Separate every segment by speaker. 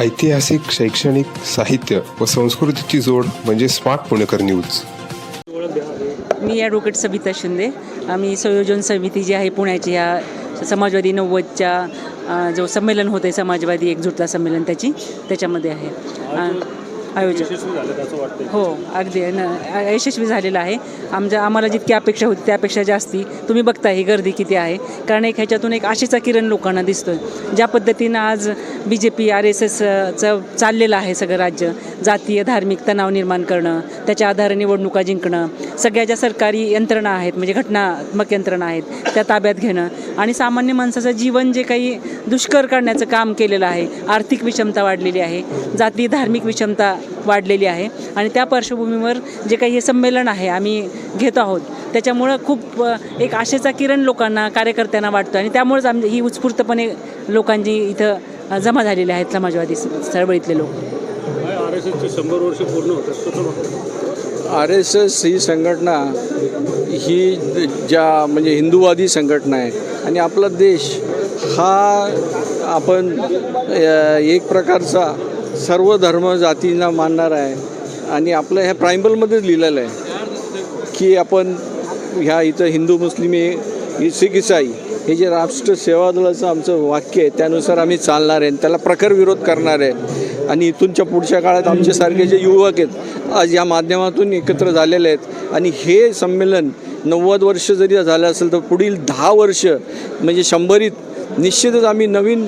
Speaker 1: ऐतिहासिक शैक्षणिक साहित्य व संस्कृतीची जोड म्हणजे स्मार्ट पुणेकर न्यूज.
Speaker 2: मी ॲडव्होकेट सविता शिंदे. आम्ही संयोजन समिती जी आहे पुण्याची ह्या समाजवादी नव्वदच्या जो संमेलन होते समाजवादी एकजुटता संमेलन त्याची त्याच्यामध्ये आहे.
Speaker 3: वाटतं
Speaker 2: हो अगदी. न यशस्वी झालेलं आहे. आमच्या आम्हाला जितकी अपेक्षा होती त्यापेक्षा जास्ती. तुम्ही बघता ही गर्दी किती आहे. कारण एक ह्याच्यातून एक आशेचा किरण लोकांना दिसतोय. ज्या पद्धतीनं आज B J P R S एसचं चाललेलं आहे सगळं राज्य. जातीय धार्मिक तणाव निर्माण करणं त्याच्या आधारे निवडणुका जिंकणं सगळ्या ज्या सरकारी यंत्रणा आहेत म्हणजे घटनात्मक यंत्रणा आहेत त्या ताब्यात घेणं आणि सामान्य माणसाचं जीवन जे काही दुष्कर करण्याचं काम केलेलं आहे आर्थिक विषमता वाढलेली आहे जाती धार्मिक विषमता वाढलेली आहे. आणि त्या पार्श्वभूमीवर जे काही हे संमेलन आहे आम्ही घेत आहोत त्याच्यामुळं खूप एक आशेचा किरण लोकांना कार्यकर्त्यांना वाटतो आणि त्यामुळेच आम ही उत्स्फूर्तपणे लोकांची इथं जमा झालेली आहेत समाजवादी चळवळीतले लोक.
Speaker 3: आर एस एसचे शंभर वर्ष पूर्ण होतात
Speaker 4: आर एस एस ही संघटना ही ज्या म्हणजे हिंदूवादी संघटना आहे आणि आपला देश हा आपण एक प्रकारचा सर्व धर्म जातींना मानणार आहे. आणि आपलं ह्या प्रायम्बलमध्येच लिहिलेलं आहे की आपण ह्या इथं हिंदू मुस्लिम हे सिख इसाई हे जे राष्ट्र सेवा दलाचं आमचं वाक्य आहे त्यानुसार आम्ही चालणार आहे. आणि त्याला प्रखर विरोध करणार आहे. आणि इथूनच्या पुढच्या काळात आमच्यासारखे जे युवक आहेत आज या माध्यमातून एकत्र झालेले आहेत. आणि हे संमेलन नव्वद वर्ष जरी झालं असेल तर पुढील दहा वर्ष म्हणजे शंभरीत निश्चितच आम्ही नवीन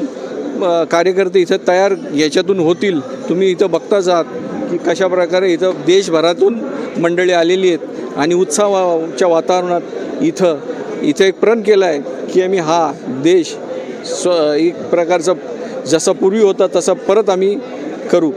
Speaker 4: कार्यकर्ते इथं तयार याच्यातून होतील. तुम्ही इथं बघताच आहात की कशा प्रकारे इथं देशभरातून मंडळी आलेली आहेत. आणि उत्सवाच्या वातावरणात इथं इथं एक प्रण केला आहे की आम्ही हा देश स्व एक प्रकारचा जसा पूर्वी होता तसा परत आम्ही करू.